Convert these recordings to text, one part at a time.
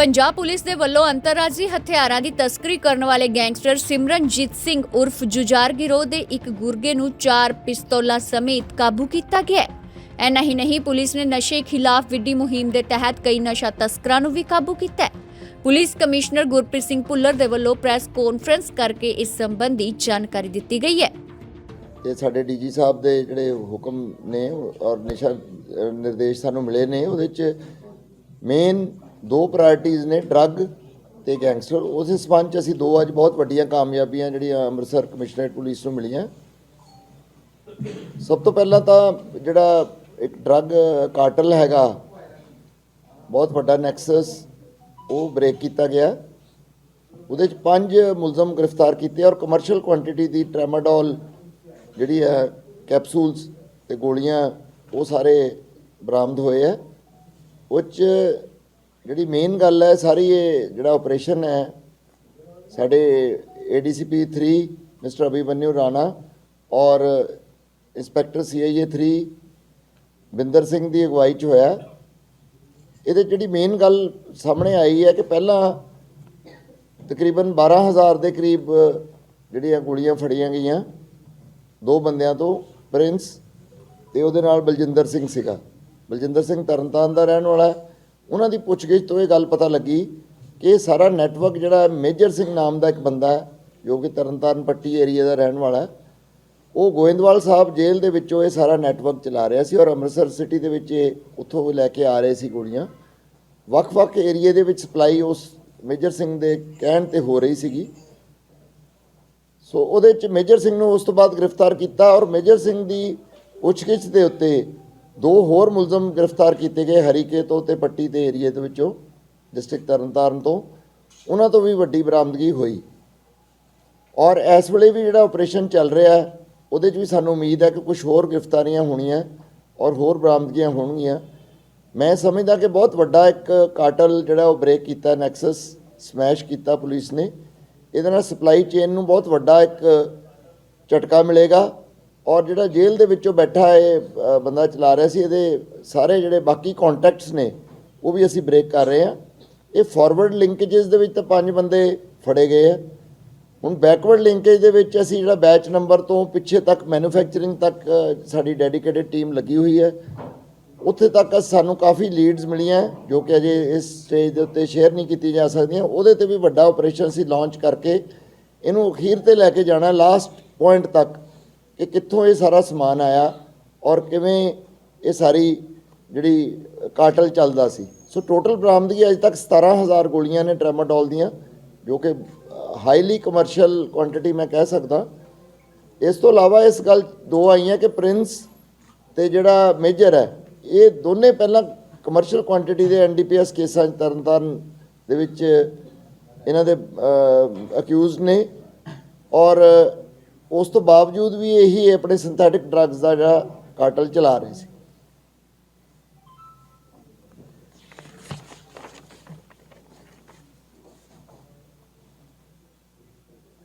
Punjab police ਦੇ ਵੱਲੋਂ ਅੰਤਰਰਾਜੀ ਹਥਿਆਰਾਂ ਦੀ ਤਸਕਰੀ ਕਰਨ ਵਾਲੇ ਗੈਂਗਸਟਰ ਸਿਮਰਨਜੀਤ ਸਿੰਘ ਉਰਫ ਜੁਜਾਰ ਗਿਰੋਹ ਦੇ ਇੱਕ ਗੁਰਗੇ ਨੂੰ ਚਾਰ ਪਿਸਤੌਲਾਂ ਸਮੇਤ ਕਾਬੂ ਕੀਤਾ ਗਿਆ ਹੈ। ਐਨਾ ਹੀ ਨਹੀਂ, ਪੁਲਿਸ ਨੇ ਨਸ਼ੇ ਖਿਲਾਫ ਵਿੱਢੀ ਮੁਹਿੰਮ ਦੇ ਤਹਿਤ ਕਈ ਨਸ਼ਾ ਤਸਕਰਾਂ ਨੂੰ ਵੀ ਕਾਬੂ ਕੀਤਾ ਹੈ। ਪੁਲਿਸ ਕਮਿਸ਼ਨਰ ਗੁਰਪ੍ਰੀਤ ਸਿੰਘ ਭੁੱਲਰ ਦੇ ਵੱਲੋਂ ਪ੍ਰੈਸ ਕਾਨਫਰੰਸ ਕਰਕੇ ਇਸ ਸੰਬੰਧੀ ਜਾਣਕਾਰੀ ਦਿੱਤੀ ਗਈ ਹੈ। ਇਹ ਸਾਡੇ ਡੀਜੀ ਸਾਹਿਬ ਦੇ ਜਿਹੜੇ ਹੁਕਮ ਨੇ ਔਰ ਨਿਸ਼ਾ ਨਿਰਦੇਸ਼ ਸਾਨੂੰ ਮਿਲੇ ਨੇ, ਉਹਦੇ ਚ ਮੇਨ ਦੋ ਪ੍ਰਾਇਰਟੀਆਂ ਨੇ ਡਰੱਗ ਤੇ ਗੈਂਗਸਟਰ ਉਸੇ ਸਬੰਧ ਚ ਅਸੀਂ ਦੋ ਅੱਜ ਬਹੁਤ ਵੱਡੀਆਂ ਕਾਮਯਾਬੀਆਂ ਜਿਹੜੀਆਂ ਅੰਮ੍ਰਿਤਸਰ ਕਮਿਸ਼ਨਰੇਟ ਪੁਲਿਸ ਨੂੰ ਮਿਲੀਆਂ। ਸਭ ਤੋਂ ਪਹਿਲਾਂ ਤਾਂ ਜਿਹੜਾ ਇੱਕ ਡਰੱਗ ਕਾਰਟਲ ਹੈਗਾ, ਬਹੁਤ ਵੱਡਾ ਨੈਕਸਸ ਉਹ ਬ੍ਰੇਕ ਕੀਤਾ ਗਿਆ। ਉਹਦੇ ਚ ਪੰਜ ਮੁਲਜ਼ਮ ਗ੍ਰਿਫਤਾਰ ਕੀਤੇ ਔਰ ਕਮਰਸ਼ੀਅਲ ਕੁਆਂਟੀਟੀ ਦੀ ਟ੍ਰੈਮਾਡੋਲ ਜਿਹੜੀ ਹੈ ਕੈਪਸੂਲਸ ਤੇ ਗੋਲੀਆਂ, ਉਹ ਸਾਰੇ ਬਰਾਮਦ ਹੋਏ ਆ। ਉਹ 'ਚ ਜਿਹੜੀ ਮੇਨ ਗੱਲ ਹੈ, ਸਾਰੀ ਇਹ ਜਿਹੜਾ ਆਪਰੇਸ਼ਨ ਹੈ, ਸਾਡੇ ਏਡੀਸੀਪੀ 3 ਮਿਸਟਰ ਅਭਿਮਨਿਊ ਰਾਣਾ ਔਰ ਇੰਸਪੈਕਟਰ ਸੀਆਈਏ 3 ਬਿੰਦਰ ਸਿੰਘ ਦੀ ਅਗਵਾਈ 'ਚ ਹੋਇਆ। ਇਹਦੇ 'ਚ ਜਿਹੜੀ ਮੇਨ ਗੱਲ ਸਾਹਮਣੇ ਆਈ ਹੈ ਕਿ ਪਹਿਲਾਂ ਤਕਰੀਬਨ 12000 ਦੇ ਕਰੀਬ ਜਿਹੜੀਆਂ ਗੋਲੀਆਂ ਫੜੀਆਂ ਗਈਆਂ, ਦੋ ਬੰਦਿਆਂ ਤੋਂ, ਪ੍ਰਿੰਸ ਤੇ ਉਹਦੇ ਨਾਲ ਬਲਜਿੰਦਰ ਸਿੰਘ ਸੀਗਾ। ਬਲਜਿੰਦਰ ਸਿੰਘ ਤਰਨਤਾਰਨ ਦਾ ਰਹਿਣ ਵਾਲਾ ਹੈ। ਉਹਨਾਂ ਦੀ ਪੁੱਛਗਿੱਛ ਤੋਂ ਇਹ ਗੱਲ ਪਤਾ ਲੱਗੀ ਕਿ ਇਹ ਸਾਰਾ ਨੈਟਵਰਕ ਜਿਹੜਾ ਮੇਜਰ ਸਿੰਘ ਨਾਮ ਦਾ ਇੱਕ ਬੰਦਾ ਹੈ, ਜੋ ਕਿ ਤਰਨਤਾਰਨ ਪੱਟੀ ਏਰੀਆ ਦਾ ਰਹਿਣ ਵਾਲਾ ਹੈ, ਉਹ ਗੋਇੰਦਵਾਲ ਸਾਹਿਬ ਜੇਲ੍ਹ ਦੇ ਵਿੱਚੋਂ ਇਹ ਸਾਰਾ ਨੈਟਵਰਕ ਚਲਾ ਰਿਹਾ ਸੀ ਔਰ ਅੰਮ੍ਰਿਤਸਰ ਸਿਟੀ ਦੇ ਵਿੱਚ ਇਹ ਉੱਥੋਂ ਲੈ ਕੇ ਆ ਰਹੇ ਸੀ ਗੋਲੀਆਂ। ਵੱਖ-ਵੱਖ ਏਰੀਏ ਦੇ ਵਿੱਚ ਸਪਲਾਈ ਉਸ ਮੇਜਰ ਸਿੰਘ ਦੇ ਕਹਿਣ ਤੇ ਹੋ ਰਹੀ ਸੀਗੀ। ਸੋ ਉਹਦੇ ਚ ਮੇਜਰ ਸਿੰਘ ਨੂੰ ਉਸ ਤੋਂ ਬਾਅਦ ਗ੍ਰਿਫਤਾਰ ਕੀਤਾ ਔਰ ਮੇਜਰ ਸਿੰਘ ਦੀ ਪੁੱਛਗਿੱਛ ਦੇ ਉੱਤੇ ਦੋ ਹੋਰ ਮੁਲਜ਼ਮ ਗ੍ਰਿਫਤਾਰ ਕੀਤੇ ਗਏ ਹਰੀਕੇ ਤੋਂ ਤੇ ਪੱਟੀ ਦੇ ਏਰੀਏ ਦੇ ਵਿੱਚੋਂ, ਡਿਸਟ੍ਰਿਕਟ ਤਰਨਤਾਰਨ ਤੋਂ। ਉਹਨਾਂ ਤੋਂ ਵੀ ਵੱਡੀ ਬਰਾਮਦਗੀ ਹੋਈ। ਔਰ ਇਸ ਵੇਲੇ ਵੀ ਜਿਹੜਾ ਆਪਰੇਸ਼ਨ ਚੱਲ ਰਿਹਾ ਹੈ, ਉਹਦੇ 'ਚ ਵੀ ਸਾਨੂੰ ਉਮੀਦ ਹੈ ਕਿ ਕੁਝ ਹੋਰ ਗ੍ਰਿਫਤਾਰੀਆਂ ਹੋਣੀਆਂ ਔਰ ਹੋਰ ਬਰਾਮਦਗੀਆਂ ਹੋਣਗੀਆਂ। ਮੈਂ ਸਮਝਦਾ ਕਿ ਬਹੁਤ ਵੱਡਾ ਇੱਕ ਕਾਟਲ ਜਿਹੜਾ ਉਹ ਬ੍ਰੇਕ ਕੀਤਾ, ਨੈਕਸਸ ਸਮੈਸ਼ ਕੀਤਾ ਪੁਲਿਸ ਨੇ। ਇਹਦੇ ਨਾਲ ਸਪਲਾਈ ਚੇਨ ਨੂੰ ਬਹੁਤ ਵੱਡਾ ਇੱਕ ਝਟਕਾ ਮਿਲੇਗਾ। ਔਰ ਜਿਹੜਾ ਜੇਲ੍ਹ ਦੇ ਵਿੱਚੋਂ ਬੈਠਾ ਇਹ ਬੰਦਾ ਚਲਾ ਰਿਹਾ ਸੀ, ਇਹਦੇ ਸਾਰੇ ਜਿਹੜੇ ਬਾਕੀ ਕੰਟੈਕਟਸ ਨੇ, ਉਹ ਵੀ ਅਸੀਂ ਬ੍ਰੇਕ ਕਰ ਰਹੇ ਹਾਂ। ਇਹ ਫਾਰਵਰਡ ਲਿੰਕੇजेस ਦੇ ਵਿੱਚ ਤਾਂ ਪੰਜ ਬੰਦੇ ਫੜੇ ਗਏ ਆ। ਹੁਣ ਬੈਕਵਰਡ ਲਿੰਕੇਜ ਦੇ ਵਿੱਚ ਅਸੀਂ ਜਿਹੜਾ ਬੈਚ ਨੰਬਰ ਤੋਂ ਪਿੱਛੇ ਤੱਕ ਮੈਨੂਫੈਕਚਰਿੰਗ ਤੱਕ ਸਾਡੀ ਡੈਡੀਕੇਟਿਡ ਟੀਮ ਲੱਗੀ ਹੋਈ ਹੈ। ਉੱਥੇ ਤੱਕ ਸਾਨੂੰ ਕਾਫੀ ਲੀਡਸ ਮਿਲੀਆਂ, ਜੋ ਕਿ ਅਜੇ ਇਸ ਸਟੇਜ ਦੇ ਉੱਤੇ ਸ਼ੇਅਰ ਨਹੀਂ ਕੀਤੀ ਜਾ ਸਕਦੀਆਂ। ਉਹਦੇ ਤੇ ਵੀ ਵੱਡਾ ਆਪਰੇਸ਼ਨ ਅਸੀਂ ਲਾਂਚ ਕਰਕੇ, ਇਹਨੂੰ ਅਖੀਰ ਤੇ ਲੈ ਕੇ ਜਾਣਾ ਲਾਸਟ ਪੁਆਇੰਟ ਤੱਕ। ਕਿ ਕਿੱਥੋਂ ਇਹ ਸਾਰਾ ਸਮਾਨ ਆਇਆ ਔਰ ਕਿਵੇਂ ਇਹ ਸਾਰੀ ਜਿਹੜੀ ਕਾਟਲ ਚੱਲਦਾ ਸੀ? ਸੋ ਟੋਟਲ ਬਰਾਮਦਗੀ ਅਜੇ ਤੱਕ 17000 ਗੋਲੀਆਂ ਨੇ ਟ੍ਰੈਮਾਡੋਲ ਦੀਆਂ, ਜੋ ਕਿ ਹਾਈਲੀ ਕਮਰਸ਼ੀਅਲ ਕੁਆਂਟੀਟੀ ਮੈਂ ਕਹਿ ਸਕਦਾ। ਇਸ ਤੋਂ ਇਲਾਵਾ ਇਸ ਗੱਲ ਦੋ ਆਈਆਂ ਕਿ ਪ੍ਰਿੰਸ ਤੇ ਜਿਹੜਾ ਮੇਜਰ ਹੈ, ਇਹ ਦੋਨੇ ਪਹਿਲਾਂ ਕਮਰਸ਼ੀਅਲ ਕੁਆਂਟੀਟੀ ਦੇ ਐਨਡੀਪੀਐਸ ਕੇਸਾਂ 'ਚ ਤਰਨਤਾਰਨ ਦੇ ਵਿੱਚ ਇਹਨਾਂ ਦੇ ਅਕਿਊਜ਼ ਨੇ ਔਰ ਉਸ ਤੋਂ ਬਾਵਜੂਦ ਵੀ ਇਹੀ ਆਪਣੇ ਸਿੰਥੈਟਿਕ ਡਰੱਗਸ ਦਾ ਜਿਹੜਾ ਕਾਟਲ ਚਲਾ ਰਹੇ ਸੀ।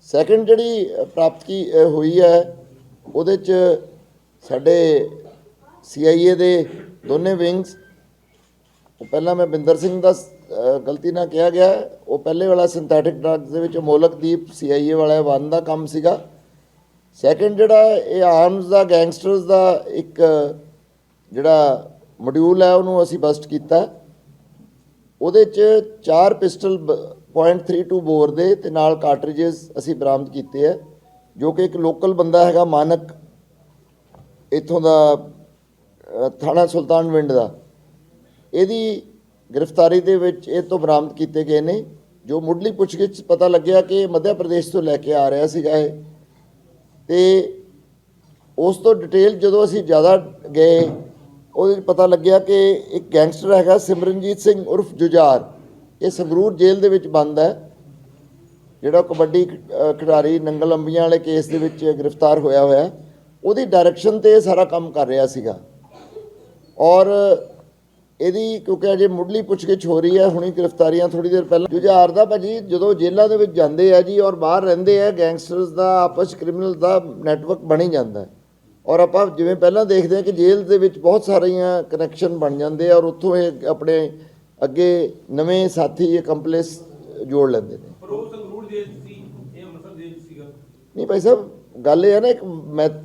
ਸੈਕੰਡ ਜਿਹੜੀ ਪ੍ਰਾਪਤੀ ਹੋਈ ਹੈ, ਉਹਦੇ ਚ ਸਾਡੇ ਸੀਆਈਏ ਦੇ ਦੋਨੇ ਵਿੰਗਸ ਉਹ ਪਹਿਲਾਂ ਮੈਂ ਬਿੰਦਰ ਸਿੰਘ ਦਾ ਗਲਤੀ ਨਾਲ ਕਿਹਾ ਗਿਆ, ਉਹ ਪਹਿਲੇ ਵਾਲਾ ਸਿੰਥੈਟਿਕ ਡਰੱਗਸ ਦੇ ਵਿੱਚ ਮੋਲਕਦੀਪ ਸੀਆਈਏ ਵਾਲਾ ਵਨ ਦਾ ਕੰਮ ਸੀਗਾ। ਸੈਕੰਡ ਜਿਹੜਾ ਇਹ ਆਰਮਸ ਦਾ ਗੈਂਗਸਟਰਸ ਦਾ ਇੱਕ, ਜਿਹੜਾ ਮੋਡਿਊਲ ਹੈ, ਉਹਨੂੰ ਅਸੀਂ ਬਸਟ ਕੀਤਾ। ਉਹਦੇ ਚ ਚਾਰ ਪਿਸਟਲ .32 ਬੋਰ ਦੇ ਤੇ ਨਾਲ ਕਾਰਟ੍ਰਿਜਸ ਅਸੀਂ ਬਰਾਮਦ ਕੀਤੇ ਆ ਜੋ ਕਿ ਇੱਕ ਲੋਕਲ ਬੰਦਾ ਹੈਗਾ ਮਾਨਕ, ਇੱਥੋਂ ਦਾ ਥਾਣਾ ਸੁਲਤਾਨਵਿੰਡ ਦਾ। ਇਹਦੀ ਗ੍ਰਿਫਤਾਰੀ ਦੇ ਵਿੱਚ ਇਹ ਤੋਂ ਬਰਾਮਦ ਕੀਤੇ ਗਏ ਨੇ, ਜੋ ਮੁੱਢਲੀ ਪੁੱਛਗਿੱਛ ਪਤਾ ਲੱਗਿਆ ਕਿ ਇਹ ਮੱਧ ਪ੍ਰਦੇਸ਼ ਤੋਂ ਲੈ ਕੇ ਆ ਰਿਹਾ ਸੀਗਾ ਇਹ। ਤੇ ਉਸ ਤੋਂ ਡਿਟੇਲ ਜਦੋਂ ਅਸੀਂ ਜ਼ਿਆਦਾ ਗਏ, ਉਹਦੇ 'ਚ ਪਤਾ ਲੱਗਿਆ ਕਿ ਇੱਕ ਗੈਂਗਸਟਰ ਹੈਗਾ ਸਿਮਰਨਜੀਤ ਸਿੰਘ ਉਰਫ ਜੁਝਾਰ। ਇਹ ਸੰਗਰੂਰ ਜੇਲ੍ਹ ਦੇ ਵਿੱਚ ਬੰਦ ਹੈ। ਜਿਹੜਾ ਕਬੱਡੀ ਖਿਡਾਰੀ ਨੰਗਲ ਅੰਬੀਆਂ ਵਾਲੇ ਕੇਸ ਦੇ ਵਿੱਚ ਗ੍ਰਿਫਤਾਰ ਹੋਇਆ ਹੋਇਆ। ਉਹਦੀ ਡਾਇਰੈਕਸ਼ਨ ਤੇ ਇਹ ਸਾਰਾ ਕੰਮ ਕਰ ਰਿਹਾ ਸੀਗਾ। ਔਰ ਇਹਦੀ ਕਿਉਂਕਿ ਅਜੇ ਮੁੱਢਲੀ ਪੁੱਛਗਿੱਛ ਹੋ ਰਹੀ ਹੈ ਹੁਣੀ ਗ੍ਰਿਫਤਾਰੀਆਂ ਥੋੜੀ ਦੇਰ ਪਹਿਲਾਂ। ਜੁਝਾਰ ਦਾ ਭਾਜੀ ਜਦੋਂ ਜੇਲ੍ਹਾਂ ਦੇ ਵਿੱਚ ਜਾਂਦੇ ਆ ਜੀ ਔਰ ਬਾਹਰ ਰਹਿੰਦੇ ਆ ਗੈਂਗਸਟਰਸ ਦਾ ਆਪਸ ਕ੍ਰਿਮੀਨਲ ਦਾ ਨੈਟਵਰਕ ਬਣੀ ਜਾਂਦਾ ਹੈ। ਔਰ ਆਪਾਂ ਜਿਵੇਂ ਪਹਿਲਾਂ ਦੇਖਦੇ ਆ ਕਿ ਜੇਲ੍ਹ ਦੇ ਵਿੱਚ ਬਹੁਤ ਸਾਰੀਆਂ ਕਨੈਕਸ਼ਨ ਬਣ ਜਾਂਦੇ ਆ ਔਰ ਉੱਥੋਂ ਇਹ ਆਪਣੇ ਅੱਗੇ ਨਵੇਂ ਸਾਥੀ ਕੰਪਲੇਸ ਜੋੜ ਲੈਂਦੇ ਨੇ। ਪਰ ਉਹ ਸੰਗਰੂਰ ਜੇਲ੍ਹ 'ਚ ਸੀ ਇਹ ਅੰਮ੍ਰਿਤਸਰ ਜੇਲ੍ਹ 'ਚ ਸੀਗਾ। ਨਹੀਂ ਭਾਈ ਸਾਹਿਬ ਗੱਲ ਇਹ ਹੈ ਨਾ ਇੱਕ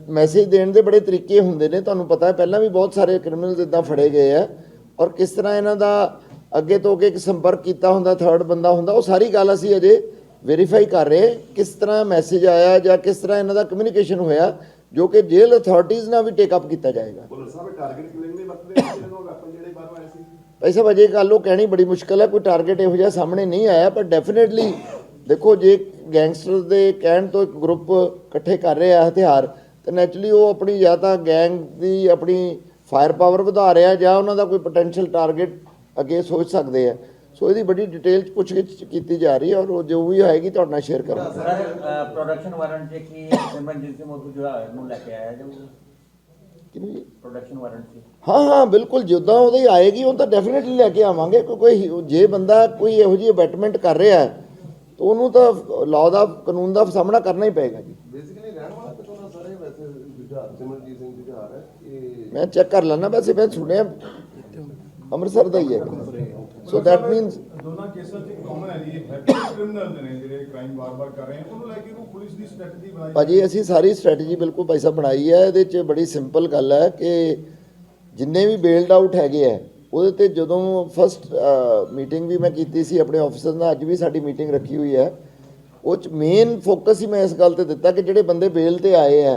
ਮੈਸੇਜ ਦੇਣ ਦੇ ਬੜੇ ਤਰੀਕੇ ਹੁੰਦੇ ਨੇ ਤੁਹਾਨੂੰ ਪਤਾ ਹੈ ਪਹਿਲਾਂ ਵੀ ਬਹੁਤ ਸਾਰੇ ਕ੍ਰਿਮੀਨਲਸ ਇਦਾਂ ਫੜੇ ਗਏ ਆ। ਔਰ ਕਿਸ ਤਰ੍ਹਾਂ ਇਹਨਾਂ ਦਾ ਅੱਗੇ ਤੋਂ ਅੱਗੇ ਇੱਕ ਸੰਪਰਕ ਕੀਤਾ ਹੁੰਦਾ ਥਰਡ ਬੰਦਾ ਹੁੰਦਾ ਉਹ ਸਾਰੀ ਗੱਲ ਅਸੀਂ ਅਜੇ ਵੈਰੀਫਾਈ ਕਰ ਰਹੇ। ਕਿਸ ਤਰ੍ਹਾਂ ਮੈਸੇਜ ਆਇਆ ਜਾਂ ਕਿਸ ਤਰ੍ਹਾਂ ਇਹਨਾਂ ਦਾ ਕਮਿਊਨੀਕੇਸ਼ਨ ਹੋਇਆ ਜੋ ਕਿ ਜੇਲ੍ਹ ਅਥਾਰਟੀਜ਼ ਨਾਲ ਵੀ ਟੇਕ ਅਪ ਕੀਤਾ ਜਾਏਗਾ ਭਾਈ ਸਾਹਿਬ ਅਜੇ ਗੱਲ ਉਹ ਕਹਿਣੀ ਬੜੀ ਮੁਸ਼ਕਲ ਹੈ ਕੋਈ ਟਾਰਗੇਟ ਇਹੋ ਜਿਹਾ ਸਾਹਮਣੇ ਨਹੀਂ ਆਇਆ ਪਰ ਡੈਫੀਨਿਟਲੀ ਦੇਖੋ ਜੇ ਗੈਂਗਸਟਰ ਦੇ ਕਹਿਣ ਤੋਂ ਇੱਕ ਗਰੁੱਪ ਇਕੱਠੇ ਕਰ ਰਿਹਾ ਹਥਿਆਰ ਤੇ ਨੈਚੁਰਲੀ ਉਹ ਆਪਣੀ ਜਾਂ ਤਾਂ ਗੈਂਗ ਦੀ ਆਪਣੀ ਫਾਇਰ ਪਾਵਰ ਵਧਾ ਰਿਹਾ ਜਾਂ ਉਹਨਾਂ ਦਾ ਕੋਈ ਪੋਟੈਂਸ਼ੀਅਲ ਟਾਰਗੇਟ ਅੱਗੇ ਸੋਚ ਸਕਦੇ ਆ ਸੋ ਇਹਦੀ ਬੜੀ ਡਿਟੇਲ ਚ ਪੁੱਛਗਿੱਛ ਕੀਤੀ ਜਾ ਰਹੀ ਹੈ ਔਰ ਉਹ ਜੋ ਵੀ ਹੋਏਗੀ ਤੁਹਾਡੇ ਨਾਲ ਸ਼ੇਅਰ ਕਰਾਂਗੇ। ਸਰ ਪ੍ਰੋਡਕਸ਼ਨ ਵਾਰੰਟ 'ਚ ਕੀ ਐਮਰਜੈਂਸੀ ਮੋਡ ਜੋ ਹੈ ਨੂੰ ਲੈ ਕੇ ਆਇਆ ਜੋ ਕਿੰਨੀ? ਪ੍ਰੋਡਕਸ਼ਨ ਵਾਰੰਟ 'ਚ। ਹਾਂ ਹਾਂ ਬਿਲਕੁਲ ਜਿੱਦਾਂ ਉਹਦੀ ਆਏਗੀ ਉਹ ਤਾਂ ਡੈਫੀਨਿਟਲੀ ਲੈ ਕੇ ਆਵਾਂਗੇ। ਕੋਈ ਕੋਈ ਜੇ ਬੰਦਾ ਕੋਈ ਇਹੋ ਜਿਹੀ ਅਬੈਟਮੈਂਟ ਕਰ ਰਿਹਾ ਹੈ ਤਾਂ ਉਹਨੂੰ ਤਾਂ ਲਾਅ ਦਾ ਕਾਨੂੰਨ ਦਾ ਸਾਹਮਣਾ ਕਰਨਾ ਹੀ ਪਏਗਾ ਜੀ। ਬੇਸਿਕਲੀ ਰਹਿਣ ਵਾਲਾ ਦਾ ਸਾਰੇ ਵੈਸੇ ਜੁਝਾਰ ਸਿਮਰਜੀਤ ਸਿੰਘ ਜੁਝਾਰ ਹੈ। ਮੈਂ ਚੈੱਕ ਕਰ ਲੈਣਾ ਵੈਸੇ ਮੈਂ ਸੁਣਿਆ ਅੰਮ੍ਰਿਤਸਰ ਦਾ ਹੀ ਹੈ। ਸੋ ਦੈਟ ਮੀਨਸ ਦੋਨਾਂ ਕੇਸਾਂ 'ਚ ਇੱਕ ਕਾਮਨ ਹੈ ਜੀ ਹੈਪੀ ਕ੍ਰਿਮੀਨਲ ਨੇ ਜਿਹੜੇ ਕ੍ਰਾਈਮ ਵਾਰ-ਵਾਰ ਕਰ ਰਹੇ ਹਨ ਉਹਨੂੰ ਲੈ ਕੇ ਕੋਈ ਪੁਲਿਸ ਦੀ ਸਟ੍ਰੈਟਜੀ ਬਣਾਈ। ਭਾਜੀ ਅਸੀਂ ਸਾਰੀ ਸਟ੍ਰੈਟਜੀ ਬਿਲਕੁਲ ਭਾਈ ਸਾਹਿਬ ਬਣਾਈ ਹੈ ਇਹਦੇ 'ਚ ਬੜੀ ਸਿੰਪਲ ਗੱਲ ਹੈ ਕਿ ਜਿੰਨੇ ਵੀ ਬੇਲਡ ਆਊਟ ਹੈਗੇ ਆ ਉਹਦੇ ਤੇ ਜਦੋਂ ਫਸਟ ਮੀਟਿੰਗ ਵੀ ਮੈਂ ਕੀਤੀ ਸੀ ਆਪਣੇ ਆਫਿਸਰ ਨਾਲ ਅੱਜ ਵੀ ਸਾਡੀ ਮੀਟਿੰਗ ਰੱਖੀ ਹੋਈ ਹੈ ਉਹ 'ਚ ਮੇਨ ਫੋਕਸ ਹੀ ਮੈਂ ਇਸ ਗੱਲ ਤੇ ਦਿੱਤਾ ਕਿ ਜਿਹੜੇ ਬੰਦੇ ਬੇਲ ਤੇ ਆਏ ਆ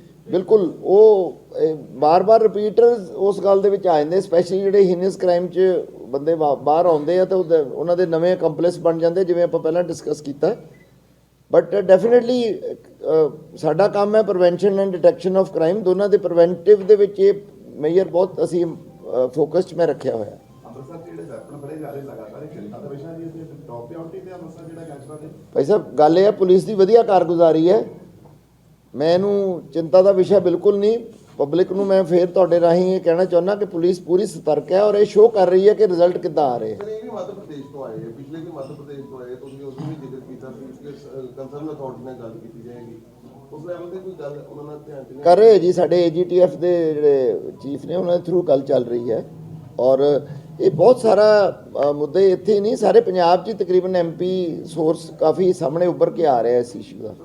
ਬਿਲਕੁਲ ਉਹ ਬਾਰ-ਬਾਰ ਰਿਪੀਟਰਸ ਉਸ ਗੱਲ ਦੇ ਵਿੱਚ ਆ ਜਾਂਦੇ ਸਪੈਸ਼ਲੀ ਜਿਹੜੇ ਹੀਨਸ ਕ੍ਰਾਈਮ 'ਚ ਬੰਦੇ ਬਾਹਰ ਆਉਂਦੇ ਆ ਤਾਂ ਉਹਨਾਂ ਦੇ ਨਵੇਂ ਕੰਪਲੈਕਸ ਬਣ ਜਾਂਦੇ ਜਿਵੇਂ ਆਪਾਂ ਪਹਿਲਾਂ ਡਿਸਕਸ ਕੀਤਾ। ਬਟ ਡੈਫੀਨਿਟਲੀ ਸਾਡਾ ਕੰਮ ਹੈ prevention and detection of crime ਦੋਨਾਂ ਦੇ ਪ੍ਰੀਵੈਂਟਿਵ ਦੇ ਵਿੱਚ ਇਹ ਮੇਜਰ ਬਹੁਤ ਅਸੀਂ ਫੋਕਸ 'ਚ ਮੈਂ ਰੱਖਿਆ ਹੋਇਆ। ਭਾਈ ਸਾਹਿਬ ਗੱਲ ਇਹ ਹੈ ਪੁਲਿਸ ਦੀ ਵਧੀਆ ਕਾਰਗੁਜ਼ਾਰੀ ਹੈ। ਮੈਂ ਇਹਨੂੰ ਚਿੰਤਾ ਦਾ ਵਿਸ਼ਾ ਬਿਲਕੁਲ ਨਹੀਂ। ਪਬਲਿਕ ਨੂੰ ਮੈਂ ਫੇਰ ਤੁਹਾਡੇ ਰਾਹੀਂ ਇਹ ਕਹਿਣਾ ਚਾਹੁੰਦਾ ਕਿ ਪੁਲਿਸ ਪੂਰੀ ਸਤਰਕ ਹੈ ਔਰ ਇਹ ਸ਼ੋਅ ਕਰ ਰਹੀ ਹੈ ਕਿ ਰਿਜ਼ਲਟ ਕਿੱਦਾਂ ਆ ਰਹੇ ਹੈ। ਇਹ ਵੀ ਮੱਧ ਪ੍ਰਦੇਸ਼ ਤੋਂ ਆਏ ਹੈ ਪਿਛਲੇ ਵੀ ਮੱਧ ਪ੍ਰਦੇਸ਼ ਤੋਂ ਆਏ ਤੁਸੀਂ ਉਸ ਵੀ ਜ਼ਿਕਰ ਕੀਤਾ ਸੀ ਇਸ ਲਈ ਕੰਸਰਨ ਅਥਾਰਟੀ ਨਾਲ ਗੱਲ ਕੀਤੀ ਜਾਏਗੀ। ਉਸ ਲੈਵਲ ਤੇ ਕੋਈ ਗੱਲ ਉਹਨਾਂ ਨਾਲ ਧਿਆਨ ਚ ਕਰ ਰਹੇ ਜੀ ਸਾਡੇ ਏਜੀਟੀਐਫ ਦੇ ਜਿਹੜੇ ਚੀਫ ਨੇ ਉਹਨਾਂ ਦੇ ਥਰੂ ਗੱਲ ਚੱਲ ਰਹੀ ਹੈ। ਔਰ ਇਹ ਬਹੁਤ ਸਾਰਾ ਮੁੱਦੇ ਇੱਥੇ ਨਹੀਂ ਸਾਰੇ ਪੰਜਾਬ 'ਚ ਤਕਰੀਬਨ ਐਮਪੀ ਸੋਰਸ ਕਾਫੀ ਸਾਹਮਣੇ ਉੱਭਰ ਕੇ ਆ ਰਿਹਾ ਇਸ ਇਸ਼ੂ ਦਾ।